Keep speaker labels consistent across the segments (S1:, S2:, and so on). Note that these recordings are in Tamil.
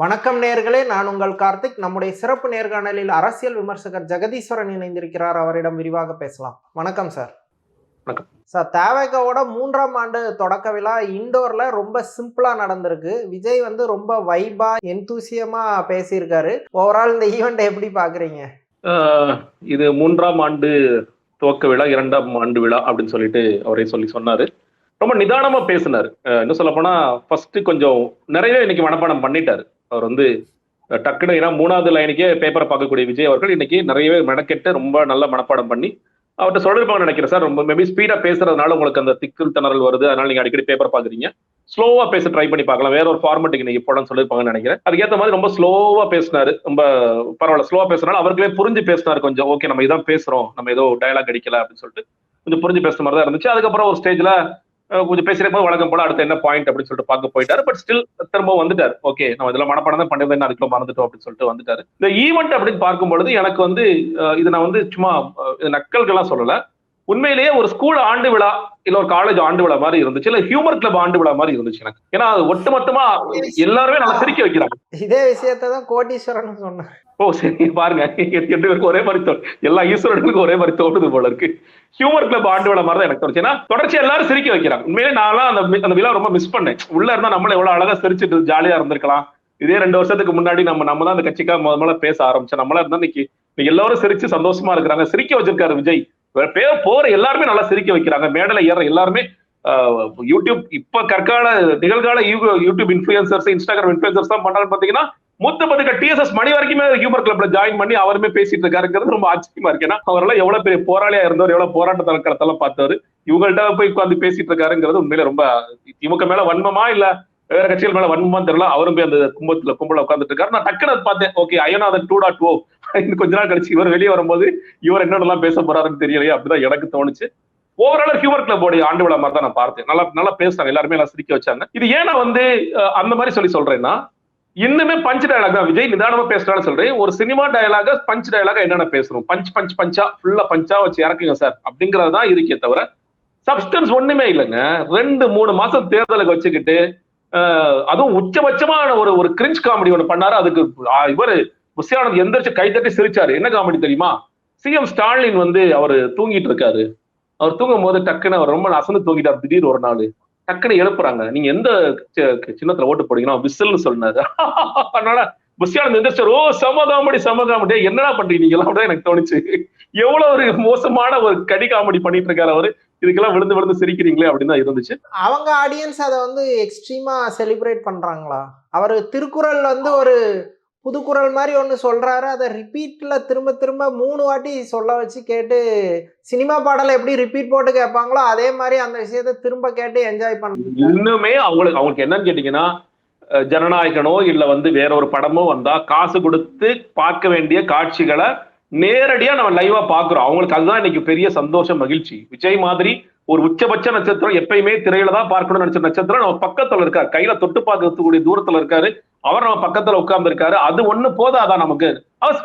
S1: வணக்கம் நேர்களே நான் உங்கள் கார்த்திக். நம்முடைய சிறப்பு நேர்காணலில் அரசியல் விமர்சகர் ஜெகதீஸ்வரன் இணைந்திருக்கிறார். அவரிடம் விரிவாக பேசலாம். வணக்கம் சார்
S2: வணக்கம்.
S1: சார் தேவைக்காவோட மூன்றாம் ஆண்டு தொடக்க விழா இண்டோர்ல ரொம்ப சிம்பிளா நடந்திருக்கு. விஜய் வந்து ரொம்ப வைபா எந்தூசியமா பேசியிருக்காரு. ஓவரால் இந்த ஈவெண்ட் எப்படி பாக்குறீங்க?
S2: இது மூன்றாம் ஆண்டு துவக்க விழா இரண்டாம் ஆண்டு விழா அப்படின்னு சொல்லிட்டு அவரே சொல்லி சொன்னாரு. ரொம்ப நிதானமா பேசினாரு. இன்னும் சொல்ல போனா ஃபர்ஸ்ட் கொஞ்சம் நிறையவே இன்னைக்கு மனப்பாடம் பண்ணிட்டாரு. அவர் வந்து டக்குன்னு டக்குனு ஏன்னா மூணாவது லைனுக்கே பேப்பரை பார்க்கக்கூடிய விஜய் அவர்கள் இன்னைக்கு நிறையவே மெனக்கெட்டு ரொம்ப நல்ல மனப்பாடம் பண்ணி அவர்கிட்ட சொல்லிருப்பாங்க நினைக்கிறேன் சார். ரொம்ப மேபி ஸ்பீடா பேசுறதுனால உங்களுக்கு அந்த திக்கில் திணறல் வருது. அதனால நீங்க அடிக்கடி பேப்பர் பாக்குறீங்க ஸ்லோவா பேச ட்ரை பண்ணி பார்க்கலாம். வேற ஒரு ஃபார்மெட்டுக்கு நீங்க போட சொல்லிருப்பாங்கன்னு நினைக்கிறேன். அதுக்கேற்ற மாதிரி ரொம்ப ஸ்லோவா பேசினாரு. ரொம்ப பரவாயில்ல ஸ்லோவா பேசுறதுனால அவர்களே புரிஞ்சு பேசினாரு கொஞ்சம். ஓகே நம்ம இதான் பேசுறோம். நம்ம ஏதோ டயலாக் அடிக்கல அப்படின்னு சொல்லிட்டு கொஞ்சம் புரிஞ்சு பேசுற மாதிரி தான் இருந்துச்சு. அதுக்கப்புறம் ஒரு ஸ்டேஜ்ல கொஞ்சம் பேசுறப்போ வழக்கம் போல அடுத்து என்ன பாயிண்ட் அப்படின்னு சொல்லிட்டு பார்க்க போயிட்டாரு. பட் ஸ்டில் திரும்ப வந்துட்டாரு. ஓகே நம்ம இதெல்லாம் மனப்பாடம் தான் பண்ணிருந்தேன் அதுக்குள்ள மறந்துட்டோம் அப்படின்னு சொல்லிட்டு வந்துட்டாரு. இந்த ஈவெண்ட் அப்படின்னு பார்க்கும் பொழுது எனக்கு வந்து இது நான் வந்து சும்மா நக்கல்கள்லாம் சொல்லல. உண்மையிலேயே ஒரு ஸ்கூல் ஆண்டு விழா இல்ல ஒரு காலேஜ் ஆண்டு விழா மாதிரி இருந்துச்சு. இல்ல ஹியூமர் கிளப் ஆண்டு விழா மாதிரி இருந்துச்சு எனக்கு. ஏன்னா அது ஒட்டுமொத்தமா எல்லாருமே நல்லா சிரிக்க வைக்கிறாங்க.
S1: இதே விஷயத்தை தான் கோட்டீஸ்வரன் சொன்னார்.
S2: ஓ சரி பாருங்க. எட்டு பேருக்கு ஒரே மாதிரி தோணும் எல்லா ஈஸ்வரர்களுக்கும் ஒரே மாதிரி தோணுது போல இருக்கு. ஹியூமர் கிளப் ஆண்டு விழா மாதிரி தான் எனக்கு தோணுச்சு. ஏன்னா தொடர்ச்சி எல்லாரும் சிரிக்க வைக்கிறாங்க. உண்மையிலே நான்லாம் அந்த அந்த விழா ரொம்ப மிஸ் பண்ணேன். உள்ள இருந்தா நம்மள எவ்வளவு அழகா சிரிச்சுட்டு ஜாலியா இருந்திருக்கலாம். இதே ரெண்டு வருஷத்துக்கு முன்னாடி நம்ம நம்ம தான் அந்த கட்சிக்காக முத முதல்ல பேச ஆரம்பிச்சோம். நம்மளா இருந்தா இன்னைக்கு எல்லாரும் சிரிச்சு சந்தோஷமா இருக்கிறாங்க. சிரிக்க வச்சிருக்காரு விஜய். பேர் போற எல்லாருமே நல்லா சிரிக்க வைக்கிறாங்க. மேடல ஏற எல்லாருமே யூடியூப் இப்ப கற்கால நிகழ்கால யூடியூப் இன்ஃபுளுசர்ஸ் இன்ஸ்டாகிராம் இன்ஃபுளுசர்ஸ் தான் பண்றாங்க பாத்தீங்கன்னா மூத்த பதுக்க டிஎஸ்எஸ் மணி வரைக்குமே ஹியூமர் கிளப்ல ஜாயின் பண்ணி அவருமே பேசிட்டு இருக்காருங்கிறது ரொம்ப ஆச்சரியமா இருக்கு. ஏன்னா அவரெல்லாம் எவ்வளவு பெரிய போராளியா இருந்தவர் எவ்வளவு போராட்ட தளக்களத்தெல்லாம் பார்த்தவர் இவங்கள்ட்ட போய் உட்காந்து பேசிட்டு இருக்காருங்கிறது உண்மையில ரொம்ப திமுக மேல வன்மமா இல்ல வேற கட்சிகள் மேல வன்மமா தெரியல அவரும் போய் அந்த கும்பத்துல கும்பல உட்கார்ந்துட்டு இருக்காரு. நான் டக்குனு பார்த்தேன். ஓகே அயனாதன் டூ டாட் ஓ இன்னும் கொஞ்ச நாள் கழிச்சு இவர் வெளியே வரும்போது இவர் என்னென்னலாம் பேச போறாருன்னு தெரியலையே அப்படிதான் எனக்கு தோணுச்சு. ஓவரால் ஹியூமர் கிளப்போடைய ஆண்டு விழா மாதிரி தான் நான் பார்த்தேன். நல்லா நல்லா பேசுறாங்க. எல்லாருமே நல்லா சிரிக்க வச்சாங்க. இது ஏன் வந்து அந்த மாதிரி சொல்லி சொல்றேன்னா இன்னுமே பஞ்ச் டயலாக் தான். விஜய் நிதானமா பேசுறான்னு சொல்றேன். ஒரு சினிமா டயலாக பஞ்ச் டயலாக என்னென்ன பேசணும் பஞ்ச் பஞ்ச் பஞ்சா ஃபுல்லா பஞ்சா வச்சு இறக்குங்க சார். அப்படிங்கறது தான் இருக்கே தவிர சப்ஸ்டன்ஸ் ஒண்ணுமே இல்லைங்க. ரெண்டு மூணு மாசம் தேர்தலுக்கு வச்சுக்கிட்டு அதுவும் உச்சபட்சமான ஒரு ஒரு கிரிஞ்ச் காமெடி ஒண்ணு பண்ணாரு. அதுக்கு இவர் இவரு புஷியானந்த் எந்திரிச்சு கை தட்டி சிரிச்சாரு. என்ன காமெடி தெரியுமா? சிஎம் ஸ்டாலின் வந்து அவர் தூங்கிட்டு இருக்காரு. அவர் தூங்கும் போது டக்குன்னு அவர் ரொம்ப அசந்து தூங்கிட்டார். திடீர் ஒரு நாள். டக்குன்னு எழுப்புறாங்க. நீங்க எந்த சின்னத்துல ஓட்டு போடுங்கன்னா விசில்னு சொன்னாரு. அதனால புஷியானந்த் எந்திரிச்சார் ஓ சமதாமடி சமதாமடி என்னடா பண்றீங்க நீங்க எல்லாம் எனக்கு தோணுச்சு. எவ்வளவு ஒரு மோசமான ஒரு கடி காமெடி பண்ணிட்டு இருக்காரு அவரு. இதுக்கெல்லாம் விழுந்து விழுந்து சிரிக்கிறீங்களே அப்படின்னு தான் இருந்துச்சு.
S1: அவங்க ஆடியன்ஸ் அதை வந்து எக்ஸ்ட்ரீமா செலிப்ரேட் பண்றாங்களா? அவர் திருக்குறள் வந்து ஒரு புதுக்குறள் மாதிரி ஒன்று சொல்றாரு. அதை ரிப்பீட்ல திரும்ப திரும்ப மூணு வாட்டி சொல்ல வச்சு கேட்டு சினிமா பாடலை எப்படி ரிப்பீட் போட்டு கேட்பாங்களோ அதே மாதிரி அந்த விஷயத்தை திரும்ப கேட்டு என்ஜாய் பண்ண
S2: இன்னுமே அவங்களுக்கு அவங்களுக்கு என்னன்னு கேட்டிங்கன்னா ஜனநாயகனோ இல்லை வந்து வேற ஒரு படமோ வந்தால் காசு கொடுத்து பார்க்க வேண்டிய காட்சிகளை நேரடியாக நம்ம லைவாக பார்க்குறோம். அவங்களுக்கு அதுதான் இன்னைக்கு பெரிய சந்தோஷம் மகிழ்ச்சி. விஜய் மாதிரி ஒரு உச்சபட்ச நட்சத்திரம் எப்பயுமே திரையில தான் பார்க்கணும்னு நினைச்ச நட்சத்திரம். நம்ம பக்கத்துல இருக்காரு. கையில தொட்டு பார்க்கக்கூடிய தூரத்துல இருக்காரு. அவர் நம்ம பக்கத்துல உட்கார்ந்து இருக்காரு அது ஒண்ணு போதாதான் நமக்கு?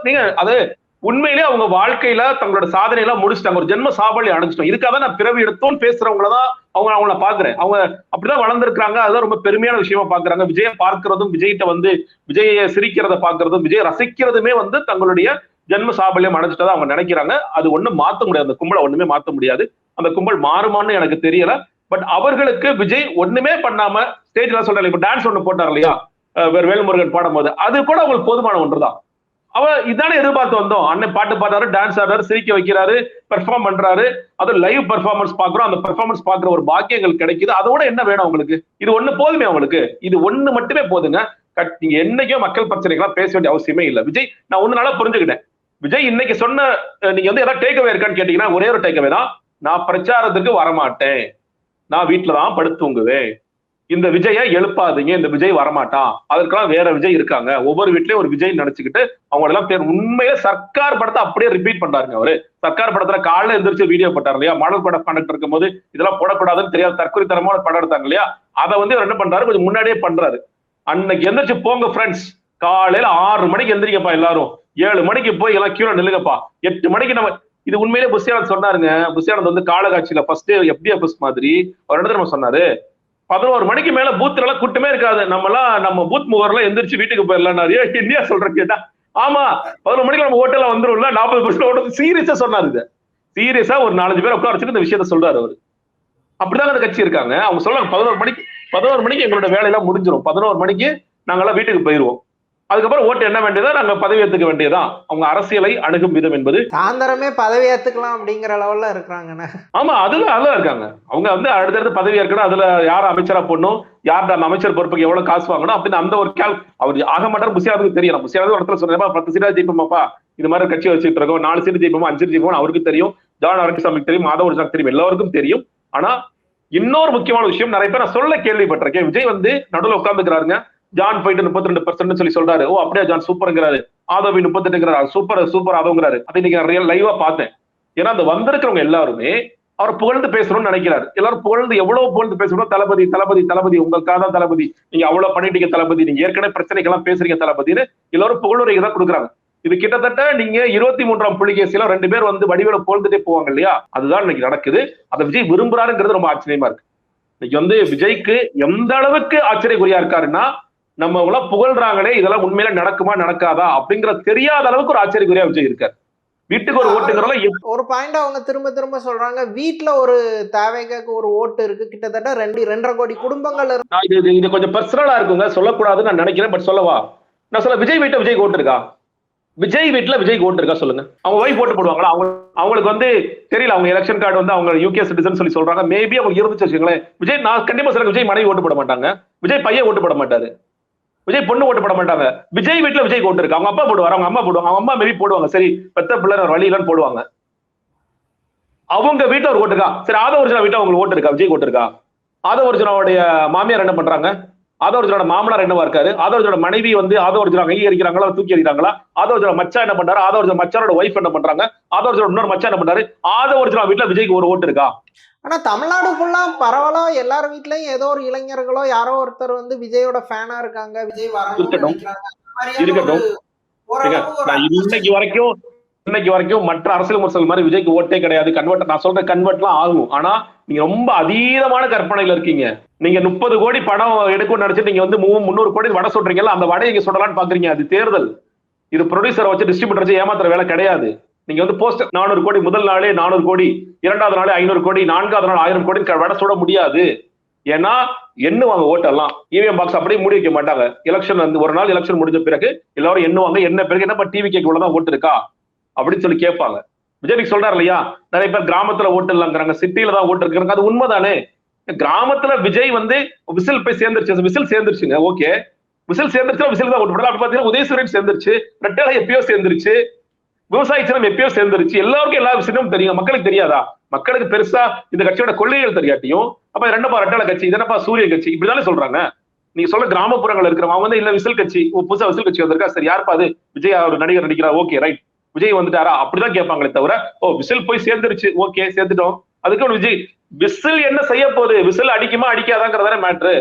S2: நீங்க அது உண்மையிலேயே அவங்க வாழ்க்கையில தங்களோட சாதனையெல்லாம் முடிச்சிட்டாங்க. ஒரு ஜென்ம சாபலி அடைஞ்சிட்டோம். இதுக்காக நான் பிறவி எடுத்தோன்னு பேசுறவங்கள தான் அவங்க அவங்கள பாக்குறேன் அவங்க அப்படிதான் வளர்ந்துருக்காங்க அதுதான் ரொம்ப பெருமையான விஷயமா பாக்குறாங்க விஜய பார்க்கிறதும் விஜய்கிட்ட வந்து விஜய சிரிக்கிறத பாக்குறதும் விஜய் ரசிக்கிறதுமே வந்து தங்களுடைய ஜென்ம சாபல்யம் அடைஞ்சிட்டதா அவங்க நினைக்கிறாங்க. அது ஒண்ணும் மாத்த முடியாது. அந்த கும்பலை ஒண்ணுமே மாத்த முடியாது. அந்த கும்பல் மாறுமான்னு எனக்கு தெரியல. பட் அவர்களுக்கு விஜய் ஒண்ணுமே பண்ணாம ஸ்டேஜ்ல சொல்றாங்க இப்ப டான்ஸ் ஒண்ணு போட்டார் இல்லையா? வேறு வேல்முருகன் பாடும்போது. அது கூட அவங்களுக்கு போதுமான ஒன்றுதான். அவ இதானே எதிர்பார்த்து வந்தோம். அண்ணன் பாட்டு பாடுறாரு டான்ஸ் ஆடுறாரு சிரிக்க வைக்கிறாரு பெர்ஃபார்ம் பண்றாரு. அது லைவ் பெர்ஃபார்மன்ஸ் பாக்குறோம் அந்த பெர்ஃபார்மன்ஸ் பாக்குற ஒரு பாக்கியங்கள் கிடைக்குது. அதோட என்ன வேணும் உங்களுக்கு இது ஒண்ணு போதுமே அவங்களுக்கு. இது ஒண்ணு மட்டுமே போதுங்க. கட்- நீங்க என்னைக்கும் மக்கள் பிரச்சனைகள்லாம் பேச வேண்டிய அவசியமே இல்லை. விஜய் நான் ஒன்னு நாளா புரிஞ்சுக்கிட்டேன். விஜய் இன்னைக்கு சொன்ன நீங்க வந்து ஏதாவது டேக் இருக்கான்னு கேட்டீங்கன்னா ஒரே ஒரு டேக் தான். நான் பிரச்சாரத்துக்கு வரமாட்டேன். நான் வீட்டுல தான் படுத்துங்குவேன் இந்த விஜயை எழுப்பாதீங்க. இந்த விஜய் வரமாட்டான். அதற்கெல்லாம் வேற விஜய் இருக்காங்க. ஒவ்வொரு வீட்லயும் ஒரு விஜய் நினைச்சுக்கிட்டு அவங்க எல்லாம் பேர் உண்மையில சர்க்கார் படத்தை அப்படியே ரிப்பீட் பண்றாருங்க அவரு. சர்க்கார் படத்துல காலைல எந்திரிச்சு வீடியோ போட்டார் இல்லையா? மாடல் படம் பண்ணிட்டு இருக்கும்போது இதெல்லாம் போடக்கூடாதுன்னு தெரியாது தற்கொலை தரமான படம் எடுத்தாங்க இல்லையா? அதை வந்து அவர் என்ன பண்றாரு? கொஞ்சம் முன்னாடியே பண்றாரு. அன்னைக்கு எந்திரிச்சு போங்க ஃப்ரெண்ட்ஸ் காலையில ஆறு மணிக்கு எந்திரிக்கப்பா எல்லாரும். ஏழு மணிக்கு போய் எல்லாம் கியூல நில்லுங்கப்பா. எட்டு மணிக்கு நம்ம இது உண்மையிலே புஷியானந்த் சொன்னாருங்க. புஷியானந்த் வந்து காலகாட்சியில ஃபர்ஸ்ட் எஃப்டிஎஃப்எஸ் மாதிரி அவர் இடத்துல நம்ம சொன்னாரு? பதினோரு மணிக்கு மேல பூத்துல எல்லாம் கூட்டமே இருக்காது. நம்ம எல்லாம் நம்ம பூத் முகர்ல எந்திரிச்சு வீட்டுக்கு போயிடலாம் இந்தியா சொல்ற கேட்டா? ஆமா பதினொரு மணிக்கு நம்ம ஹோட்டல்ல வந்துரும்ல நாற்பது பர்சன்ட் ஓட்டு சீரியஸா சொன்னாரு இது. சீரியஸா ஒரு நாலஞ்சு பேர் உட்கார வச்சுட்டு இந்த விஷயத்த சொல்றாரு அவரு. அப்படிதான் அந்த கட்சி இருக்காங்க. அவங்க சொல்றாங்க பதினோரு மணிக்கு பதினோரு மணிக்கு எங்களோட வேலையெல்லாம் முடிஞ்சிடும் பதினோரு மணிக்கு நாங்கெல்லாம் வீட்டுக்கு போயிருவோம். அதுக்கப்புறம் ஓட்டு என்ன வேண்டியதா நாங்க பதவி ஏத்துக்க வேண்டியதா அவங்க அரசியலை அணுகும் விதம் என்பது.
S1: சாயந்தரமே பதவி ஏத்துக்கலாம் அப்படிங்கிற லெவல்ல இருக்கிறாங்கண்ணே.
S2: ஆமா அதுல அதுல இருக்காங்க. அவங்க வந்து அடுத்தடுத்து பதவி ஏற்கணும் அதுல யார் அமைச்சரா போடணும் யார் அந்த அமைச்சர் பொறுப்புக்கு எவ்வளவு காசு வாங்கணும் அப்படின்னு அந்த ஒரு கேள் அவர் ஆக மாட்டார் புசியாதுக்கு தெரியும் புசியாது ஒரு இடத்துல சொல்றேன் பத்து சீட்டா ஜெயிப்போமாப்பா? இது மாதிரி கட்சி வச்சுட்டு இருக்கோம். நாலு சீட்டு ஜெயிப்போமா? அஞ்சு ஜெயிப்போம் அவருக்கு தெரியும். ஜான் அரங்கசாமிக்கு தெரியும் மாதவ ஒரு தெரியும். எல்லாருக்கும் தெரியும். ஆனா இன்னொரு முக்கியமான விஷயம் நிறைய பேர் நான் சொல்ல கேள்விப்பட்டிருக்கேன். விஜய் வந்து நடுவில் உட்காந்துக்கிறாருங்க ஜான் போயிட்டு முப்பத்தி ரெண்டு பர்சன்ட் சொல்லி சொல்றாரு. ஓ அப்படியே ஜான் சூப்பர்ங்கிறாரு. ஆதவி முப்பத்தெட்டுங்கிறாரு. சூப்பர் சூப்பர் ஆதவங்கிறாரு. அதை இன்னைக்கு நான் ரியல் லைவா பார்த்தேன். ஏன்னா அந்த வந்திருக்கிறவங்க எல்லாருமே அவர் புகழ்ந்து பேசணும்னு நினைக்கிறாரு. எல்லாரும் புகழ்ந்து எவ்வளவு புகழ்ந்து பேசணும் தளபதி தளபதி தளபதி உங்களுக்காக தான் தளபதி. நீங்க அவ்வளவு பண்ணிட்டீங்க தளபதி. நீங்க ஏற்கனவே பிரச்சனைக்கெல்லாம் பேசுறீங்க தளபதினு எல்லாரும் புகழுரையை தான் கொடுக்குறாங்க. இது கிட்டத்தட்ட நீங்க இருபத்தி மூன்றாம் புலிகேசியில ரெண்டு பேர் வந்து வடிவேல புகழ்ந்துட்டே போவாங்க இல்லையா? அதுதான் இன்னைக்கு நடக்குது. அதை விஜய் விரும்புறாருங்கிறது ரொம்ப ஆச்சரியமா இருக்கு. இன்னைக்கு வந்து விஜய்க்கு எந்த அளவுக்கு ஆச்சரியக்குரியா இருக்காருன்னா நம்ம எல்லாம் புகழ்றாங்களே இதெல்லாம் உண்மையில நடக்குமா நடக்காதா அப்படிங்கிற தெரியாத அளவுக்கு ஒரு ஆச்சரியக்குறியா விஜய் இருக்காரு. வீட்டுக்கு ஒரு ஓட்டுங்கிறதுல
S1: ஒரு பாயிண்ட் அவங்க திரும்ப திரும்ப சொல்றாங்க. வீட்ல ஒரு தேவைக்கு ஒரு ஓட்டு இருக்கு. கிட்டத்தட்ட ரெண்டு ரெண்டரை கோடி குடும்பங்கள்
S2: இது இது- கொஞ்சம் பர்சனலா இருக்குங்க. சொல்லக்கூடாதுன்னு நான் நினைக்கிறேன். பட் சொல்லவா? நான் சொல்ல விஜய் வீட்டுல விஜய் ஓட்டு இருக்கா? விஜய் வீட்டுல விஜய் ஓட்டு இருக்கா சொல்லுங்க. அவங்க ஒய்ஃப் ஓட்டு போடுவாங்களா? அவங்க அவங்களுக்கு வந்து தெரியல. அவங்க எலெக்ஷன் கார்டு வந்து அவங்க யூகே சிட்டிசன் சொல்லி சொல்றாங்க. மேபி அவங்க இருந்துச்சு வச்சுக்கோங்களேன். விஜய் நான் கண்டிப்பா சொல்றேன். விஜய் மனைவி ஓட்டு போட மாட்டாங்க. விஜய் பையன் ஓட்டு போட மாட்டாரு. விஜய் பொண்ணு ஓட்டு போட மாட்டாங்க. விஜய் வீட்டுல விஜய் ஓட்டு இருக்கு. அவங்க அப்பா போடுவாரு அவங்க அம்மா போடுவாங்க. அவங்க அம்மா மேபி போடுவாங்க. சரி பெத்த பிள்ளை ஒரு வழி இல்லைன்னு போடுவாங்க. அவங்க வீட்டுல ஒரு ஓட்டு இருக்கா? சரி ஆதவ ஒரிஜினா வீட்டுல அவங்களுக்கு ஓட்டு இருக்கா? விஜய் ஓட்டு இருக்கா? ஆதவ ஒரிஜினாவுடைய மாமியார் என்ன பண்றாங்க? ஆதவர்ஜனோட மாமனார் என்னவா இருக்காரு? ஆதவர்ஜனோட மனைவி வந்து ஆதவர்ஜன அங்கீகரிக்கிறாங்களா தூக்கி எறிகிறாங்களா? ஆதவர்ஜன மச்சா என்ன பண்றாரு? ஆதவர்ஜன மச்சானோட ஒய்ஃப் என்ன பண்றாங்க? ஆதவர்ஜன இன்னொரு மச்சா என்ன பண்றாரு? ஆதவர்ஜனா வீட்டுல விஜய்க்கு ஒரு ஓட்டு இருக்கா?
S1: ஆனா தமிழ்நாடு ஃபுல்லா பரவலா எல்லார் வீட்லயும் ஏதோ ஒரு இளைஞர்களோ யாரோ ஒருத்தர் வந்து விஜயோட ஃபேனா இருக்காங்க விஜய்
S2: இருக்கட்டும். இருக்கட்டும். இன்னைக்கு வரைக்கும் இன்னைக்கு வரைக்கும் மற்ற அரசியல் முரசல் மாதிரி விஜய்க்கு ஓட்டே கிடையாது. கன்வெர்ட் நான் சொல்ற கன்வெர்ட்லாம் ஆகும். ஆனா நீங்க ரொம்ப அதீதமான கற்பனையில இருக்கீங்க. நீங்க முப்பது கோடி படம் எடுக்கும் நினைச்சு நீங்க வந்து மூ- முந்நூறு கோடி வடை சொல்றீங்கல்ல அந்த வடையை இங்க சொல்லலாம்னு பாக்குறீங்க. அது தேர்தல். இது ப்ரொடியூசரை வச்சு டிஸ்ட்ரிபியூட்டர் வச்சு ஏமாத்துற வேலை கிடையாது. நீங்க வந்து போஸ்ட் நானூறு கோடி முதல் நாளே நானூறு கோடி இரண்டாவது நாளே ஐநூறு கோடி நான்காவது நாள் ஆயிரம் கோடி வடை சுட முடியாது. ஏன்னா எண்ணுவாங்க ஓட்டெல்லாம். இவிஎம் பாக்ஸ் அப்படியே மூடி வைக்க மாட்டாங்க. எலெக்ஷன் வந்து ஒரு நாள் எலெக்ஷன் முடிஞ்ச பிறகு எல்லாரும் எண்ணுவாங்க. என்ன பிறகு என்னப்பா டிவி கேக்கு உள்ளதான் ஓட்டு இருக்கா? அப்படின்னு சொல்லி கேட்பாங்க. விஜய் சொல்றாரு இல்லையா? நிறைய பேர் கிராமத்துல ஓட்டு இல்லைங்கிறாங்க சிட்டியில தான் ஓட்டு இருக்கிறாங்க. அது உண்மைதானே? கிராமத்துல விஜய் வந்து விசில் போய் சேர்ந்துருச்சு. விசில் சேர்ந்துருச்சுங்க ஓகே. விசில் சேர்ந்துருச்சு விசில் தான் ஓட்டு போடலாம். அப்படி பாத்தீங்கன்னா உதயசூரியன் சேர்ந்துருச்சு ரெட்டலை எப்பயோ சேர்ந்துருச்சு விவசாய சின்னம் எப்பயோ சேர்ந்துருச்சு. எல்லாருக்கும் எல்லா விஷயமும் தெரியும். மக்களுக்கு தெரியாதா? மக்களுக்கு பெருசா இந்த கட்சியோட கொள்கைகள் தெரியாட்டியும் அப்ப ரெண்டப்பா ரெட்டலை கட்சி இதனப்பா சூரிய கட்சி? இப்படிதானே சொல்றாங்க. நீங்க சொல்ல கிராமப்புறங்கள் இருக்கிறவங்க வந்து இல்ல விசில் கட்சி புதுசா விசில் கட்சி வந்திருக்கா? சரி யாருப்பா அது? விஜய் அவர் நடிகர் நடிக்கிறா ஓகே ரைட். விஜய் வந்துட்டாரா? அப்படிதான் கேட்பாங்களே தவிர ஓ விசில் போய் சேர்ந்துருச்சு. ஓகே சேர்ந்துட்டோம். அதுக்கு விஜய் விசில் என்ன செய்ய போகுது? விசில் அடிக்குமா அடிக்காதாங்கிறதான மேட்ரு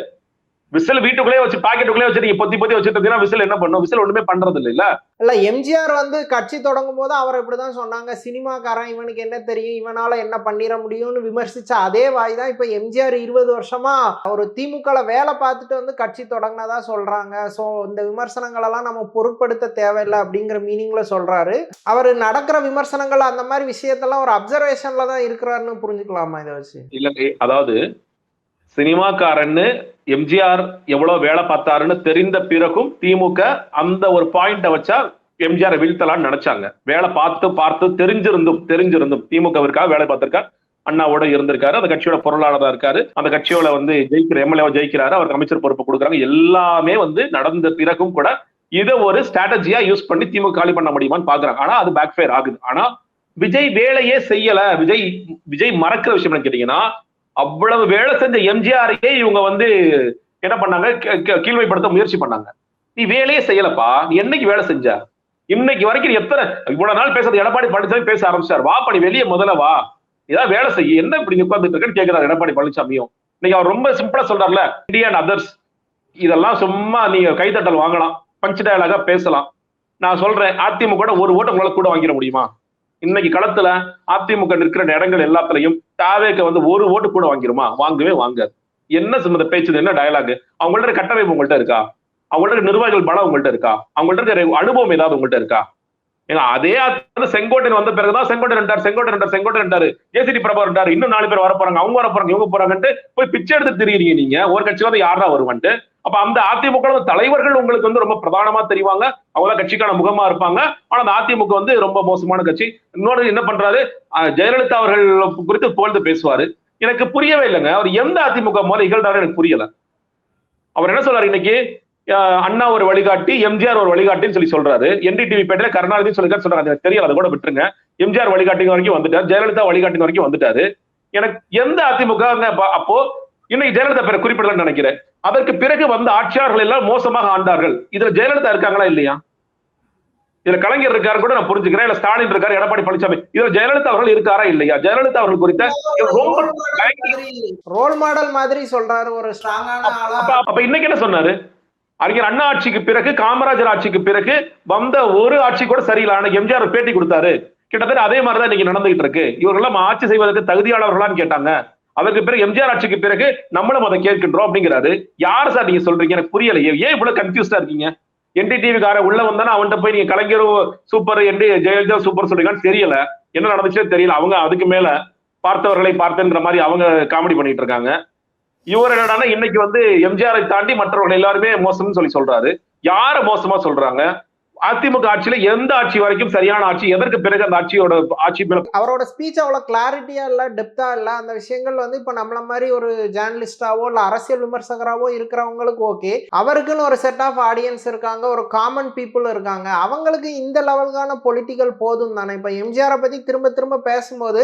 S2: விசில் வீட்டுக்குள்ளே வச்சு பாக்கெட்டுக்குள்ளே வச்சு நீங்க பொத்தி பொத்தி வச்சுட்டு விசில் என்ன பண்ணும்? விசில் ஒண்ணுமே பண்றது இல்ல? இல்ல
S1: இல்ல எம்ஜிஆர் வந்து கட்சி தொடங்கும் போது அவர் இப்படிதான் சொன்னாங்க. சினிமாக்காரன் இவனுக்கு என்ன தெரியும்? இவனால என்ன பண்ணிட முடியும்னு விமர்சிச்ச அதே வாய் தான் இப்ப எம்ஜிஆர் இருபது வருஷமா ஒரு திமுகல வேலை பார்த்துட்டு வந்து கட்சி தொடங்கினதா சொல்றாங்க. சோ இந்த விமர்சனங்கள் எல்லாம் நம்ம பொருட்படுத்த தேவையில்லை அப்படிங்கிற மீனிங்ல சொல்றாரு. அவர் நடக்கிற விமர்சனங்கள் அந்த மாதிரி விஷயத்தெல்லாம் ஒரு அப்சர்வேஷன்ல தான் இருக்கிறாருன்னு புரிஞ்சுக்கலாமா இதை வச்சு?
S2: இல்ல அதாவது சினிமாக்காரன்னு எம்ஜிஆர் எவ்வளவு வேலை பார்த்தாருன்னு தெரிந்த பிறகும் திமுக அந்த ஒரு பாயிண்ட வச்சா எம்ஜிஆர் வீழ்த்தலாம்னு நினைச்சாங்க. வேலை பார்த்து பார்த்து தெரிஞ்சிருந்தும் தெரிஞ்சிருந்தும் திமுகவிற்காக வேலை பார்த்திருக்கார் அண்ணாவோட இருந்திருக்காரு. அந்த கட்சியோட பொருளாளராக இருக்காரு. அந்த கட்சியோட வந்து ஜெயிக்கிற எம்எல்ஏ ஜெயிக்கிறாரு. அவருக்கு அமைச்சர் பொறுப்பு கொடுக்குறாங்க. எல்லாமே வந்து நடந்த பிறகும் கூட இதை ஒரு ஸ்ட்ராட்டஜியா யூஸ் பண்ணி திமுக காலி பண்ண முடியுமான்னு பாக்குறாங்க ஆனா அது பேக் ஃபயர் ஆகுது. ஆனா விஜய் வேலையே செய்யல. விஜய் விஜய் மறக்கிற விஷயம் என்ன கேட்டீங்கன்னா அவ்வளவு வேலை செஞ்ச எம்ஜிஆரையே இவங்க வந்து என்ன பண்ணாங்க? கீழ்மைப்படுத்த முயற்சி பண்ணாங்க. நீ வேலையே செய்யலப்பா. நீ என்னைக்கு வேலை செஞ்ச? இன்னைக்கு வரைக்கும் நீ எத்தனை இவ்வளவு நாள் பேசுறது எடப்பாடி பழனிசாமி பேச ஆரம்பிச்சார். வா பண்ணி வெளியே முதல்ல வா. ஏதாவது வேலை செய்ய என்ன இப்படி உட்கார்ந்துட்டு இருக்குன்னு கேட்கிறார் எடப்பாடி பழனிசாமியும். இன்னைக்கு அவர் ரொம்ப சிம்பிளா சொல்றாருல இந்தியா அண்ட் அதர்ஸ் இதெல்லாம் சும்மா நீங்க கைத்தட்டல் வாங்கலாம். பஞ்ச் டயலாக பேசலாம். நான் சொல்றேன் அதிமுக ஒரு ஓட்டு உங்களால கூட வாங்கிட முடியுமா? இன்னைக்கு களத்துல அதிமுக நிற்கிற இடங்கள் எல்லாத்துலயும் தாவேக்க வந்து ஒரு ஓட்டு கூட வாங்கிருமா? வாங்கவே வாங்காது. என்ன சம்மந்த பேச்சு என்ன டயலாக் அவங்கள்ட்ட கட்டமைப்பு உங்கள்ட்ட இருக்கா? அவங்கள்ட்ட நிர்வாகிகள் பலம் உங்கள்ட்ட இருக்கா? அவங்கள்ட்ட இருக்க அனுபவம் ஏதாவது உங்கள்ட்ட இருக்கா? ஏன்னா அதே ஆத்துல செங்கோட்டையன் வந்த பிறகுதான் செங்கோட்டையன் ரெண்டார் செங்கோட்டையன் ரெண்டார் செங்கோட்டையன் ரெண்டாரு ஏசிடி பிரபா ரெண்டாரு இன்னும் நாலு பேர் வர போறாங்க அவங்க வர போறாங்க இவங்க போறாங்கன்ட்டு போய் பிச்சை எடுத்து தெரியுறீங்க நீங்க. ஒரு கட்சி வந்து யாரா வருவான்ட்டு? அப்ப அந்த அதிமுக தலைவர்கள் உங்களுக்கு வந்து ரொம்ப பிரதானமா தெரிவாங்க. அவங்க கட்சிக்கான முகமா இருப்பாங்க. ஆனா அந்த அதிமுக வந்து ரொம்ப மோசமான கட்சி. இன்னொரு என்ன பண்றாரு? ஜெயலலிதா அவர்கள் குறித்து புகழ்ந்து பேசுவாரு. எனக்கு புரியவே இல்லைங்க. அவர் எந்த அதிமுக மூலம் இகழ்றாரு எனக்கு புரியல. அவர் என்ன சொல்றாரு இன்னைக்கு? அண்ணா ஒரு வழிகாட்டி எம்ஜிஆர் ஒரு வழிகாட்டின்னு சொல்லி சொல்றாரு. என்டிடிவி பேட்டில கருணாநிதி சொல்லி சொல்றாரு. எனக்கு தெரியல அதை கூட விட்டுருங்க. எம்ஜிஆர் வழிகாட்டிங்க வரைக்கும் வந்துட்டார். ஜெயலலிதா வழிகாட்டின வரைக்கும் வந்துட்டாரு. எனக்கு எந்த அதிமுக அப்போ இன்னைக்கு ஜெயலலிதா பேரை குறிப்பிடலன்னு நினைக்கிறேன். அதற்கு பிறகு வந்த ஆட்சியாளர்கள் எல்லாம் மோசமாக ஆண்டார்கள். இதுல ஜெயலலிதா இருக்காங்களா இல்லையா? இதுல கலைஞர் இருக்காரு கூட நான் புரிஞ்சுக்கிறேன். இல்ல ஸ்டாலின் இருக்காரு எடப்பாடி பழனிசாமி. இதுல ஜெயலலிதா அவர்கள் இருக்காரா இல்லையா? ஜெயலலிதா அவர்கள் குறித்த ரொம்ப
S1: ரோல் மாடல் மாதிரி சொல்றாரு ஒரு
S2: அப்ப இன்னைக்கு என்ன சொன்னாரு? அறிஞர் அண்ணா ஆட்சிக்கு பிறகு காமராஜர் ஆட்சிக்கு பிறகு வந்த ஒரு ஆட்சி கூட சரியில்லை. ஆனா எம்ஜிஆர் பேட்டி கொடுத்தாரு. கிட்டத்தட்ட அதே மாதிரிதான் இன்னைக்கு நடந்துகிட்டு இருக்கு. இவர்களெல்லாம் ஆட்சி செய்வதற்கு தகுதியானவர்களான்னு கேட்டாங்க. அதற்கு பிறகு எம்ஜிஆர் ஆட்சிக்கு பிறகு நம்மளும் அதை கேட்கின்றோம் அப்படிங்கிறாரு. யார் சார் நீங்க சொல்றீங்க? எனக்கு புரியல. ஏன் இவ்வளவு கன்ஃபியூஸ்டா இருக்கீங்க? என்டிடிவி கார உள்ள வந்தானே அவன்கிட்ட போய் நீங்க கலைஞர் சூப்பர் என்டி ஜெயலலிதா சூப்பர் சொல்றீங்கன்னு தெரியல. என்ன நடந்துச்சுன்னு தெரியல. அவங்க அதுக்கு மேல பார்த்தவர்களை பார்த்தேன்ற மாதிரி அவங்க காமெடி பண்ணிட்டு இருக்காங்க. இவர் என்னடான்னா இன்னைக்கு வந்து எம்ஜிஆரை தாண்டி மற்றவர்கள் எல்லாருமே மோசம்னு சொல்லி சொல்றாரு. யார மோசமா சொல்றாங்க? அதிமுக ஆட்சியில எந்த ஆட்சி வரைக்கும் சரியான ஆட்சி எதற்கு பிறகு அந்த ஆட்சியோட ஆட்சி
S1: அவரோட ஸ்பீச் அவ்வளவு கிளாரிட்டியா இல்ல டெப்தா இல்ல அந்த விஷயங்கள் வந்து இப்ப நம்மள மாதிரி ஒரு ஜேர்னலிஸ்டாவோ இல்ல அரசியல் விமர்சகராவோ இருக்கிறவங்களுக்கு ஓகே அவருக்குன்னு ஒரு செட் ஆஃப் ஆடியன்ஸ் இருக்காங்க ஒரு காமன் பீப்புள் இருக்காங்க. அவங்களுக்கு இந்த லெவலுக்கான பொலிட்டிக்கல் போதும் தானே. இப்ப எம்ஜிஆரை பத்தி திரும்ப திரும்ப பேசும்போது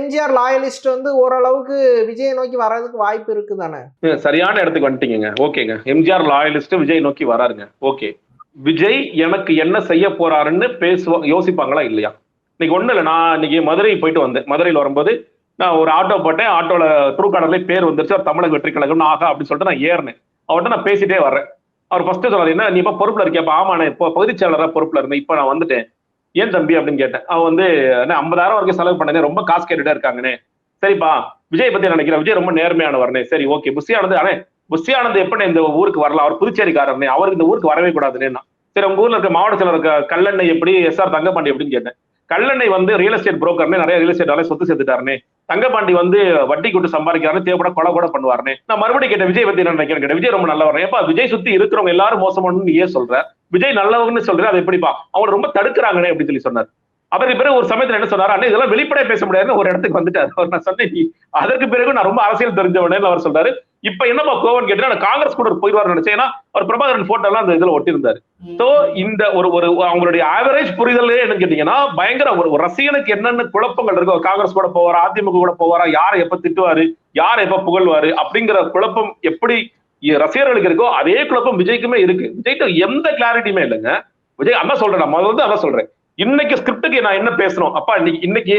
S1: எம்ஜிஆர் லாயலிஸ்ட் வந்து ஓரளவுக்கு விஜயை நோக்கி வர்றதுக்கு வாய்ப்பு இருக்கு தானே
S2: சரியான இடத்துக்கு வந்துட்டீங்க ஓகேங்க எம்ஜிஆர் லாயலிஸ்ட் விஜய் நோக்கி வராருங்க. ஓகே விஜய் எனக்கு என்ன செய்ய போறாருன்னு பேசுவா யோசிப்பாங்களா இல்லையா? இன்னைக்கு ஒண்ணு இல்லை நான் இன்னைக்கு மதுரை போயிட்டு வந்தேன். மதுரையில் வரும்போது நான் ஒரு ஆட்டோ போட்டேன். ஆட்டோல ட்ரூ கார்டர்லேயே பேர் வந்துருச்சு. அவர் தமிழக வெற்றி கழகம் ஆகா அப்படின்னு சொல்லிட்டு நான் ஏறினேன். அவர்கிட்ட நான் பேசிட்டே வர்றேன். அவர் ஃபர்ஸ்ட் சொன்னார் என்ன நீ இப்ப பொறுப்புல இருக்கியா? அப்ப ஆமா நான் இப்போ பகுதி செயலரா பொறுப்புல இருந்தேன். இப்ப நான் வந்துட்டேன். ஏன் தம்பி? அப்படின்னு கேட்டேன். அவன் வந்து என்ன ஐம்பதாயிரம் வரைக்கும் செலவு பண்ணனே ரொம்ப காசு கேட்டுட்டே இருக்காங்கண்ணே சரிப்பா விஜய் பத்தி நினைக்கிறேன் விஜய் ரொம்ப நேர்மையானவர்னே. சரி ஓகே. புஷி ஆனே அண்ணே எப்படி இந்த ஊருக்கு வரலாம்? அவர் புதுச்சேரிக்காரர்னே அவருக்கு இந்த ஊருக்கு வரவே கூடாதுன்னு சரி உங்க ஊர்ல இருக்க மாவட்ட செயலர் இருக்க கல்லெண்ணெய் எப்படி எஸ் ஆர் தங்கப்பாண்டி எப்படின்னு கேட்டேன். கல்லெண்ணெய் வந்து ரியல் எஸ்டேட் புரோக்கர்னே நிறைய ரியல் எஸ்டேட் சொத்து சேர்த்துட்டாருனே. தங்கபாண்டி வந்து வட்டி கொண்டு சம்பாதிக்கிறாரு தேவைப்பட கொலை கூட பண்ணுவாருனே. நான் மறுபடியும் கேட்டேன் விஜய் பத்தி என்ன நினைக்கிறேன் கேட்டேன் விஜய் ரொம்ப நல்லவர். ஏப்பா விஜய் சுத்தி இருக்கிறவங்க எல்லாரும் மோசமானு நீ ஏன் சொல்ற. விஜய் நல்லவங்கன்னு சொல்ற அது எப்படிப்பா? அவங்க ரொம்ப தடுக்கிறாங்கனே அப்படின்னு சொல்லி சொன்னார். அதற்கு பிறகு ஒரு சமயத்துல என்ன சொன்னாரு? அண்ணே இதெல்லாம் வெளிப்படையா பேச முடியாதுன்னு ஒரு இடத்துக்கு வந்துட்டாரு. அவர் நான் சொன்னேன் அதற்கு பிறகு நான் ரொம்ப அரசியல் தெரிஞ்சவனே அவர் சொல்றாரு. இப்ப என்னப்பா கோவன் கேட்டா காங்கிரஸ் கூட போயிடுவார் நினைச்சேன். ஏன்னா அவர் பிரபாகரன் போட்டோ எல்லாம் அந்த இதுல ஒட்டியிருந்தாரு. சோ இந்த ஒரு ஒரு அவங்களுடைய ஆவரேஜ் புரிதலே என்ன கேட்டீங்கன்னா பயங்கர ஒரு ரசிகனுக்கு என்னென்ன குழப்பங்கள் இருக்கு அவர் காங்கிரஸ் கூட போவாரா அதிமுக கூட போவாரா யாரை எப்ப திட்டுவாரு யாரை எப்ப புகழ்வாரு அப்படிங்கிற குழப்பம் எப்படி ரசிகர்களுக்கு இருக்கோ அதே குழப்பம் விஜய்க்குமே இருக்கு. விஜய்க்கு எந்த கிளாரிட்டியுமே இல்லைங்க. விஜய் அதான் சொல்றேன் நான் முதல்ல அதான் சொல்றேன். இன்னைக்கு ஸ்கிரிப்டுக்கு நான் என்ன பேசணும்? அப்பா இன்னைக்கு இன்னைக்கு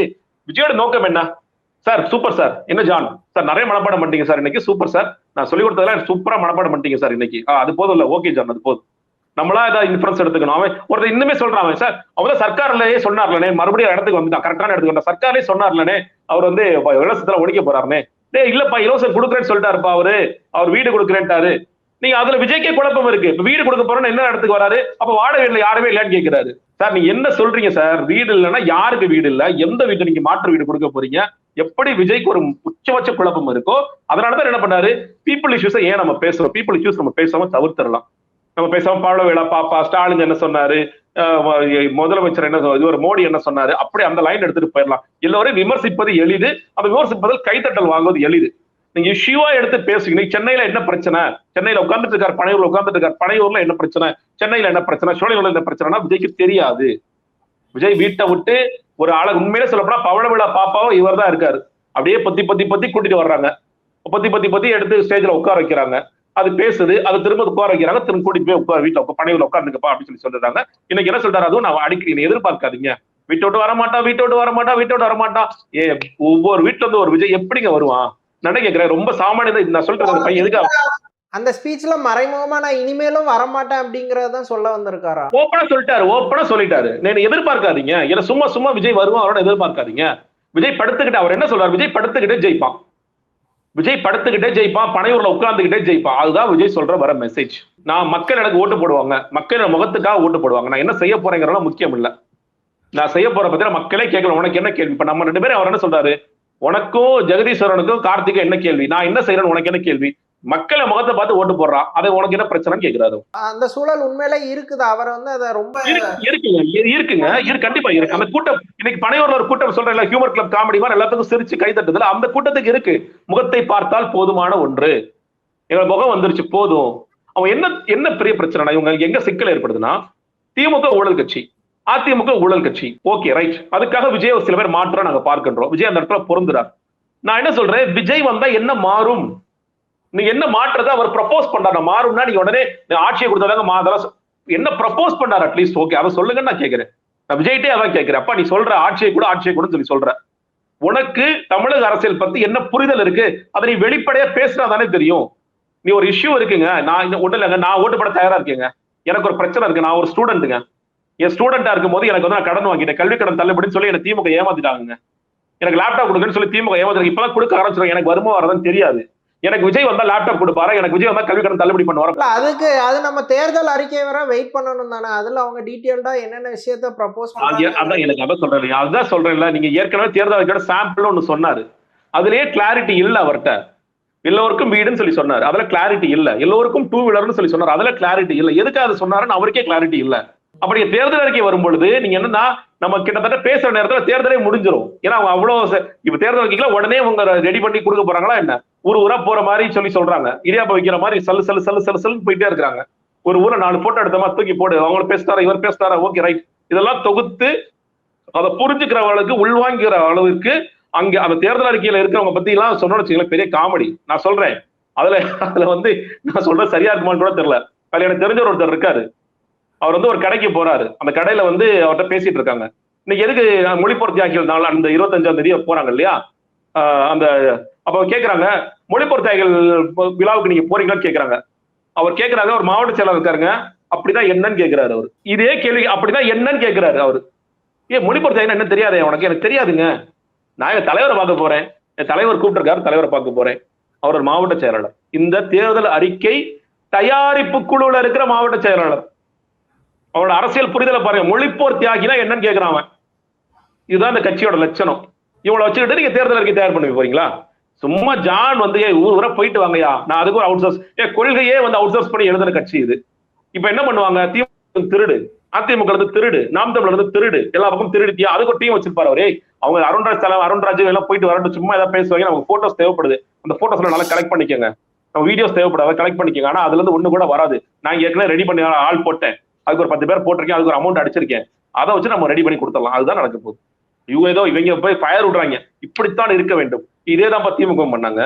S2: விஜயோட நோக்கம் என்ன? Sir super sir. என்ன ஜான் சார் நிறைய மனப்பாடம் பண்ணிட்டீங்க சார் இன்னைக்கு. Super sir. நான் சொல்லி கொடுத்ததெல்லாம் சூப்பரா மனப்பாடம் பண்ணிட்டீங்க சார் இன்னைக்கு. அது போதும் இல்ல. ஓகே ஜான் அது போதும். நம்மளா ஏதாவது இன்ஃபரன்ஸ் எடுத்துக்கணும். அவன் ஒருத்தர் இன்னுமே சொல்றான் அவன். சார் அவன் சர்க்காரிலேயே சர்க்கார்லயே சொன்னார்லனே மறுபடியும் இடத்துக்கு வந்துட்டான். கரெக்டான இடத்துக்கு வந்தா சர்க்கார்லயே சொன்னார்லனே அவர் வந்து இலவசத்துல ஒழிக்க போறாருனே டேய் இல்லப்பா இலவசம் கொடுக்குறேன்னு சொல்லிட்டாருப்பா அவரு. அவர் வீடு கொடுக்குறேன்ட்டாரு. நீங்க அதுல விஜய்க்கே குழப்பம் இருக்கு. இப்ப வீடு கொடுக்க போறோம்னு என்ன இடத்துக்கு வராரு? அப்ப வாடகை வீட்டுல யாருமே இல்லைன்னு கேட்கிறாரு சார் நீங்க என்ன சொல்றீங்க சார்? வீடு இல்லைன்னா யாருக்கு வீடு இல்ல? எந்த வீட்டு நீங்க மாற்று வீடு கொடுக்க போறீங்க? எப்படி விஜய்க்கு ஒரு உச்சபட்ச குழப்பம் இருக்கோ அதனாலதான் என்ன பண்ணாரு? பீப்புள் இஷ்யூஸை ஏன் நம்ம பேசுறோம்? பீப்புள் இஷ்யூஸ் நம்ம பேசாம தவிர்த்திடலாம். நம்ம பேசாம பாலவேலா பாப்பா ஸ்டாலின் என்ன சொன்னாரு? அஹ் முதலமைச்சர் என்ன இது ஒரு மோடி என்ன சொன்னாரு? அப்படி அந்த லைன் எடுத்துட்டு போயிடலாம். எல்லோரையும் விமர்சிப்பது எளிது. அந்த விமர்சிப்பதில் கைத்தட்டல் வாங்குவது எளிது. நீங்க இஷ்யூவா எடுத்து பேசுவீங்க சென்னையில என்ன பிரச்சனை? சென்னையில உட்கார்ந்துட்டு இருக்காரு பனையூர்ல உட்கார்ந்துட்டு இருக்காரு. பனையூர்ல என்ன பிரச்சனை? சென்னையில என்ன பிரச்சனை? சோழையூர்ல என்ன பிரச்சனைனா விஜய்க்கு தெரியாது. விஜய் வீட்டை விட்டு ஒரு அழகு உண்மையிலே சொல்லப்போனா பவள விழா பாப்பாவும் இவர் தான் இருக்காரு. அப்படியே பத்தி பத்தி பத்தி கூட்டிட்டு வர்றாங்க. பத்தி பத்தி பத்தி எடுத்து ஸ்டேஜ்ல உட்கார வைக்கிறாங்க. அது பேசுது அது திரும்ப உட்கார வைக்கிறாங்க. திரும்ப கூட்டிட்டு போய் உட்கார வீட்டுல உட்கார் உட்காந்துக்கப்பா அப்படின்னு சொல்லி சொல்றாங்க இன்னைக்கு என்ன சொல்றாரு? அதுவும் நான் அடிக்கடி எதிர்பார்க்காதீங்க. வீட்டை விட்டு வரமாட்டான் வீட்டை விட்டு வர மாட்டான் வீட்டை விட்டு வரமாட்டான் ஏ ஒவ்வொரு வீட்டுல இருந்து ஒரு விஜய் எப்படிங்க வருவான்? நான் கேட்கிறேன் ரொம்ப சாமானியதான் நான் சொல்றேன் பையன் எதுக்காக
S1: அந்த ஸ்பீச்ல மறைமுகமா நான் இனிமேலும் வரமாட்டேன் அப்படிங்கறத சொல்ல வந்திருக்காரா?
S2: ஓப்பனா சொல்லிட்டாரு ஓப்பனா சொல்லிட்டாரு. நீங்க எதிர்பார்க்காதீங்க. ஏன்னா சும்மா சும்மா விஜய் வருவான் அவரோட எதிர்பார்க்காதீங்க. விஜய் படுத்துக்கிட்டு அவர் என்ன சொல்றாரு விஜய் படுத்துக்கிட்டே ஜெயிப்பான். விஜய் படுத்துக்கிட்டே ஜெயிப்பான். பனையூர்ல உட்கார்ந்துகிட்டே ஜெயிப்பான். அதுதான் விஜய் சொல்ற வர மெசேஜ் நான் மக்கள் எனக்கு ஓட்டு போடுவாங்க. மக்கள் முகத்துக்காக ஓட்டு போடுவாங்க. நான் என்ன செய்ய போறேங்கிறதெல்லாம் முக்கியம் இல்ல. நான் செய்ய போற பத்தி மக்களே கேட்கல உனக்கு என்ன கேள்வி? இப்ப நம்ம ரெண்டு பேரும் அவர் என்ன சொல்றாரு? உனக்கும் ஜெகதீஸ்வரனுக்கும் கார்த்திகை என்ன கேள்வி? நான் என்ன செய்யறேன்னு உனக்கு என்ன கேள்வி? மக்களை முகத்தை பார்த்து ஓட்டு போடுறான். அதை உனக்கு என்ன பிரச்சனைன்னு கேக்குறாரு.
S1: அந்த சூழல் உண்மையில இருக்குது? அவர் வந்து அதை ரொம்ப
S2: இருக்கு- இருக்குங்க. இரு- இருக்குங்க. இருக்கு கண்டிப்பா இருக்கு. அந்த கூட்டம் இன்னைக்கு பனையூர்ல ஒரு கூட்டம் சொல்றேன் ஹியூமர் கிளப் காமெடி மாதிரி எல்லாத்துக்கும் சிரிச்சு கை தட்டுதுல அந்த கூட்டத்துக்கு இருக்கு. முகத்தை பார்த்தால் போதுமான ஒன்று. எங்க முகம் வந்துருச்சு போதும். அவன் என்ன என்ன பெரிய பிரச்சனை இவங்க எங்க சிக்கல் ஏற்படுதுன்னா திமுக ஊழல் கட்சி அதிமுக ஊழல் கட்சி. ஓகே ரைட் அதுக்காக விஜய் சில பேர் மாற்றம் நாங்க பார்க்கின்றோம். விஜய் அந்த இடத்துல பொருந்துறார். நான் என்ன சொல்றேன்? விஜய் வந்தா என்ன மாறும்? நீ என்ன மாற்றத்தை அவர் ப்ரப்போஸ் பண்றாரு? மாறும்னா நீ உடனே ஆட்சியை கொடுத்தாதாங்க மா அதெல்லாம் என்ன ப்ரப்போஸ் பண்ணார் அட்லீஸ்ட் ஓகே அதை சொல்லுங்கன்னு நான் கேட்கிறேன். நான் விஜய்ட்டே அதான் கேட்கிறேன். அப்பா நீ சொல்ற ஆட்சியை கூட ஆட்சியை கூட சொல்லி சொல்ற. உனக்கு தமிழக அரசியல் பத்தி என்ன புரிதல் இருக்கு? அதை நீ வெளிப்படையா பேசுனா தானே தெரியும். நீ ஒரு இஷ்யூ இருக்குங்க. நான் இந்த ஒண்ணு இல்லைங்க. நான் ஓட்டு போட தயாரா இருக்கேங்க. எனக்கு ஒரு பிரச்சனை இருக்கு. நான் ஒரு ஸ்டூடெண்ட்டுங்க என் ஸ்டூடெண்டா இருக்கும்போது எனக்கு வந்து நான் கடன் வாங்கிட்டேன். கல்வி கடன் தள்ளுபடின்னு சொல்லி எனக்கு திமுக ஏமாத்திட்டாங்க எனக்கு லேப்டாப் கொடுக்குன்னு சொல்லி திமுக ஏமாத்துறாங்க இப்பதான் கொடுக்க ஆரம்பிச்சிருக்காங்க. எனக்கு வருமா வரதுன்னு தெரியாது. எனக்கு விஜய் வந்தா லேப்டாப் கொடுப்பாரா? எனக்கு விஜய் வந்தா கல்வி கடன் தள்ளுபடி பண்ணுவாரா?
S1: அதுக்கு அது நம்ம தேர்தல் அறிக்கை வர வெயிட் பண்ணணும் தானே. அதுல அவங்க டீட்டெயில்டா என்னென்ன விஷயத்த ப்ரப்போஸ்
S2: அது அதான் எனக்கு அதான் சொல்றேன்? அதுதான் சொல்றேன்ல. நீங்க ஏற்கனவே தேர்தல் அறிக்கையோட சாம்பிள் ஒன்னு சொன்னாரு. அதுலயே கிளாரிட்டி இல்ல அவர்ட்ட. எல்லோருக்கும் வீடுன்னு சொல்லி சொன்னாரு. அதுல கிளாரிட்டி இல்ல. எல்லோருக்கும் டூ வீலர்னு சொல்லி சொன்னாரு. அதுல கிளாரிட்டி இல்ல. எதுக்கு அது சொன்னாருன்னு அவருக்கே கிளாரிட்டி இல்ல. அப்படி தேர்தல் அறிக்கை வரும்பொழுது நீங்க என்னன்னா நம்ம கிட்டத்தட்ட பேசுற நேரத்துல தேர்தலே முடிஞ்சிடும் ஏன்னா அவங்க அவ்வளவு இப்ப தேர்தல் அறிக்கைக்குள்ள உடனே உங்க ரெடி பண்ணி கொடுக்க போறாங்களா என்ன? ஒரு ஊரா போற மாதிரி சொல்லி சொல்றாங்க. இடியாப்ப வைக்கிற மாதிரி சல்லு சல்லு சல்லு சல்லு சல்லு போயிட்டே இருக்காங்க ஒரு ஊரை நாலு போட்டோ எடுத்த மாதிரி தூக்கி போடு. அவங்கள பேசுறாரா இவர் பேசுறாரா? ஓகே ரைட் இதெல்லாம் தொகுத்து அதை அளவுக்கு உள்வாங்கிற அளவுக்கு அங்க அந்த தேர்தல் அறிக்கையில இருக்கிறவங்க பத்தி எல்லாம் சொன்னோம்னு வச்சுக்கோங்களேன் பெரிய காமெடி. நான் சொல்றேன். அதுல அதுல வந்து நான் சொல்றது சரியா இருக்குமான்னு கூட தெரியல. அதுல எனக்கு தெரிஞ்ச ஒருத்தர் இருக்காரு. அவர் வந்து ஒரு கடைக்கு போறாரு. அந்த கடையில வந்து அவர்கிட்ட பேசிட்டு இருக்காங்க. இன்னைக்கு எதுக்கு மொழிப்போர் தியாகிகள் நாள் அந்த இருபத்தஞ்சாம் தேதி போறாங்க இல்லையா? அந்த அப்ப கேக்குறாங்க மொழிப்போர் தியாகிகள் விழாவுக்கு நீங்க போறீங்களான்னு கேக்குறாங்க. அவர் கேக்குறாங்க ஒரு மாவட்ட செயலாளர் இருக்காருங்க. அப்படிதான் என்னன்னு கேக்குறாரு அவர். இதே கேள்வி அப்படிதான் என்னன்னு கேக்குறாரு அவர். ஏன் மொழிப்போர் தியாகினா என்ன தெரியாதே? உனக்கு எனக்கு தெரியாதுங்க. நான் என் தலைவரை பார்க்க போறேன். என் தலைவர் கூப்பிட்டுருக்காரு தலைவரை பார்க்க போறேன். அவர் ஒரு மாவட்ட செயலாளர். இந்த தேர்தல் அறிக்கை தயாரிப்பு குழுல இருக்கிற மாவட்ட செயலாளர். அவனோட அரசியல் புரிதலை பாருங்க. மொழிப்போர் தியாகினா என்னன்னு கேட்கிறான் அவன். இதுதான் இந்த கட்சியோட லட்சணம். இவளை வச்சுக்கிட்டு நீங்க தேர்தல் அறிக்கை தயார் பண்ணி போறீங்களா சும்மா ஜான் வந்து ஏ ஊர் ஊரா போயிட்டு வாங்கயா நான் அதுக்கு ஒரு அவுட் சோர்ஸ் ஏ கொள்கையே வந்து அவுட் சோர்ஸ் பண்ணி எழுதுன கட்சி இது. இப்ப என்ன பண்ணுவாங்க? திமுக திருடு. அதிமுக இருந்து திருடு. நாம் தமிழ் இருந்து திருடு. எல்லா பக்கம் திருடுத்தியா அதுக்கு ஒரு டீம் வச்சிருப்பாரு அவரே. அவங்க அருண்ராஜ் தலைவர் அருண்ராஜ் எல்லாம் போயிட்டு வரட்டு சும்மா ஏதாவது பேசுவாங்க. நமக்கு போட்டோஸ் தேவைப்படுது. அந்த போட்டோஸ் நல்லா கலெக்ட் பண்ணிக்கோங்க. நம்ம வீடியோஸ் தேவைப்படாத. கலெக்ட் பண்ணிக்கோங்க. ஆனா அதுல இருந்து ஒண்ணு கூட வராது. நான் ஏற்கனவே ரெடி பண்ணி ஆள் போட்டேன். அதுக்கு ஒரு பத்து பேர் போட்டிருக்கேன் அதுக்கு ஒரு அமௌண்ட் அடிச்சிருக்கேன். அதை வச்சு நம்ம ரெடி பண்ணி கொடுத்துடலாம். அதுதான் நடக்க போகுது. இவங்க ஏதோ இவங்க போய் ஃபயர் விடுறாங்க. இப்படித்தான் இருக்க வேண்டும். இதே தான் திமுக பண்ணாங்க.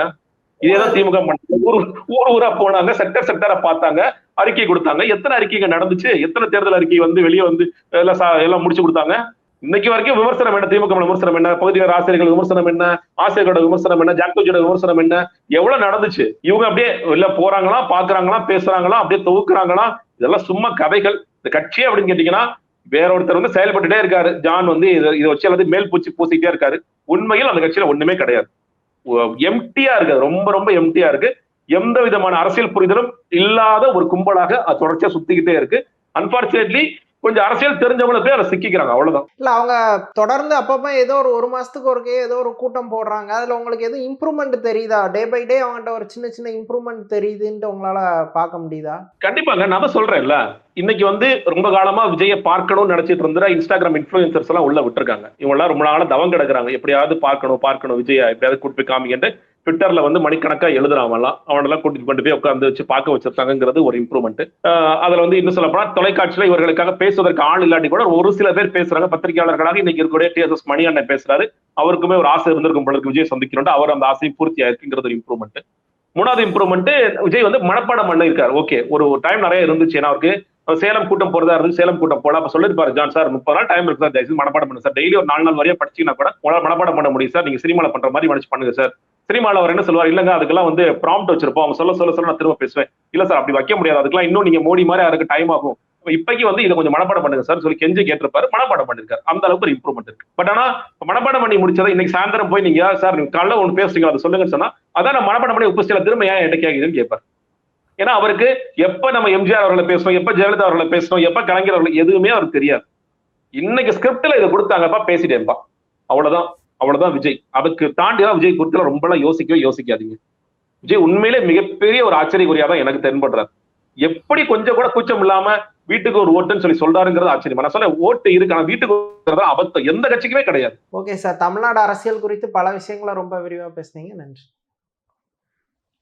S2: இதேதான் திமுக பண்ணாங்க. ஊர் ஊர் ஊரா போனாங்க. செக்டர் செக்டரா பார்த்தாங்க. அறிக்கை கொடுத்தாங்க. எத்தனை அறிக்கைங்க நடந்துச்சு? எத்தனை தேர்தல் அறிக்கை வந்து வெளியே வந்து எல்லாம் எல்லாம் முடிச்சு கொடுத்தாங்க? இன்னைக்கு வரைக்கும் விமர்சனம் என்ன? திமுக விமர்சனம் என்ன? பகுதி நேர ஆசிரியர்கள் விமர்சனம் என்ன? ஆசிரியர்களோட விமர்சனம் என்ன? ஜாக்டோஜியோட விமர்சனம் என்ன? எவ்வளவு நடந்துச்சு? இவங்க அப்படியே இல்ல போறாங்களா? பாக்குறாங்களா? பேசுறாங்களா? அப்படியே தொகுக்குறாங்களா? இதெல்லாம் சும்மா கதைகள். இந்த கட்சி அப்படின்னு கேட்டீங்கன்னா வேற ஒருத்தர் வந்து செயல்பட்டுட்டே இருக்காரு. ஜான் வந்து இதை இதை வச்சு எல்லாத்தையும் மேல் பூச்சி பூசிக்கிட்டே இருக்காரு. உண்மையில் அந்த கட்சியில ஒண்ணுமே கிடையாது. எம்டியா இருக்கு ரொம்ப ரொம்ப எம்டியா இருக்கு. எந்த விதமான அரசியல் புரிதலும் இல்லாத ஒரு கும்பலாக அது தொடர்ச்சியா சுத்திக்கிட்டே இருக்கு. அன்பார்ச்சுனேட்லி கொஞ்சம் அரசியல் தெரிஞ்சவங்களை போய் அதை சிக்கிக்கிறாங்க அவ்வளவுதான்.
S1: இல்ல அவங்க தொடர்ந்து அப்பப்ப ஏதோ ஒரு ஒரு மாசத்துக்கு ஒருக்கே ஏதோ ஒரு கூட்டம் போடுறாங்க. அதுல உங்களுக்கு எதுவும் இம்ப்ரூவ்மெண்ட் தெரியுதா? டே பை டே அவங்ககிட்ட ஒரு சின்ன சின்ன இம்ப்ரூவ்மெண்ட் தெரியுதுன்ட்டு உங்களால பார்க்க முடியுதா?
S2: கண்டிப்பாங்க நான் தான் சொல்றேன்ல. இன்னைக்கு வந்து ரொம்ப காலமா விஜய பார்க்கணும்னு நினைச்சிட்டு இருந்த இன்ஸ்டாகிராம் இன்ஃபுளுசர்ஸ் எல்லாம் உள்ள விட்டுருக்காங்க. இவங்க எல்லாம் ரொம்ப நாளா தவம் கிடக்குறாங்க. எப்படியாவது பார்க்கணும் பார்க்கணும் விஜயா. எப்படியாவது கூட்டு போய் காமிங்கன்ட்டு ட்விட்டர்ல வந்து மணிக்கணக்கா எழுதுறான் அவனெல்லாம் கூட்டிட்டு கொண்டு போய் உட்காந்து வச்சு பார்க்க வச்சிருக்காங்கிறது ஒரு இம்ப்ரூவ்மெண்ட் அதுல வந்து இன்னும் சொல்ல போனா தொலைக்காட்சியில இவர்களுக்காக பேசுவதற்கு ஆள் இல்லாட்டி கூட ஒரு சில பேர் பேசுறாங்க. பத்திரிகையாளர்களாக இன்னைக்கு இருக்கக்கூடிய டிஎஸ்எஸ் மணி அண்ணன் பேசுறாரு. அவருக்குமே ஒரு ஆசை இருந்திருக்கும் பொழுது விஜய் சந்திக்கணும் அவர் அந்த ஆசையும் பூர்த்தி ஆயிருக்குங்கிறது ஒரு இம்ப்ரூவ்மெண்ட் மூணாவது இம்ப்ரூவ்மெண்ட் விஜய் வந்து மனப்பாடம் பண்ண இருக்காரு ஓகே ஒரு டைம் நிறைய இருந்துச்சு. ஏன்னா அவருக்கு சேலம் கூட்டம் போறதா இருந்து சேலம் கூட்டம் போல. அப்ப சொல்லிருப்பாரு ஜான் சார் முப்பது நாள் டைம் இருக்கு சார். தயவுசெய்து மனப்பாடம் பண்ணுங்க சார். டெய்லி ஒரு நாலு நாள் வரையா படிச்சீங்கன்னா கூட உங்களால் மனப்பாடம் பண்ண முடியும் சார். நீங்க சினிமால பண்ற மாதிரி மனசு பண்ணுங்க சார். சினிமால அவர் என்ன சொல்லுவார்? இல்லங்க அதுக்கெல்லாம் வந்து ப்ராம்ப்ட் வச்சிருப்போம். அவங்க சொல்ல சொல்ல சொல்ல நான் திரும்ப பேசுவேன். இல்ல சார் அப்படி வைக்க முடியாது. அதுக்கெல்லாம் இன்னும் நீங்க மோடி மாதிரி அதுக்கு டைம் ஆகும்? இப்பைக்கு வந்து இதை கொஞ்சம் மனப்பாடம் பண்ணுங்க சார். சொல்லி கெஞ்சி கேட்டிருப்பாரு. மனப்பாடம் பண்ணிருக்காரு. அந்த அளவுக்கு ஒரு இம்ப்ரூவ்மெண்ட் இருக்கு. பட் ஆனா மனப்பாடம் பண்ணி முடிச்சதை இன்னைக்கு சாயந்தரம் போய் நீங்க சார் நீங்க காலைல ஒன்று பேசுறீங்க அதை சொல்லுங்கன்னு சொன்னா அதான் நான் மனப்பாடம் பண்ணி உபஸ்தில திரும்ப ஏன் என்ன கேக்குதுன்னு கேட்பாரு. ஏன்னா அவருக்கு எப்ப நம்ம எம்ஜிஆர் அவர்களை பேசணும் எப்ப ஜெயலலிதா அவர்களை பேசணும் எப்ப கலைஞர் அவர்களை எதுவுமே அவருக்கு தெரியாது. இன்னைக்கு ஸ்கிரிப்ட்ல இதை கொடுத்தாங்கப்பா பேசிட்டேன்ப்பா. அவ்வளவுதான். அவ்வளவுதான் விஜய். அதுக்கு தாண்டி தான் விஜய் குறித்து ரொம்ப எல்லாம் யோசிக்கவே யோசிக்காதீங்க. விஜய் உண்மையிலே மிகப்பெரிய ஒரு ஆச்சரியக்குரியா தான் எனக்கு தென்படுறாரு. எப்படி கொஞ்சம் கூட கூச்சம் இல்லாம வீட்டுக்கு ஒரு ஓட்டுன்னு சொல்லி சொல்றாருங்கிறது ஆச்சரியம். நான் சொல்ல ஓட்டு இருக்கு ஆனா வீட்டுக்கு அபத்தம். எந்த கட்சிக்குமே கிடையாது.
S1: ஓகே சார் தமிழ்நாடு அரசியல் குறித்து பல விஷயங்களை ரொம்ப விரிவா பேசுனீங்க. நன்றி.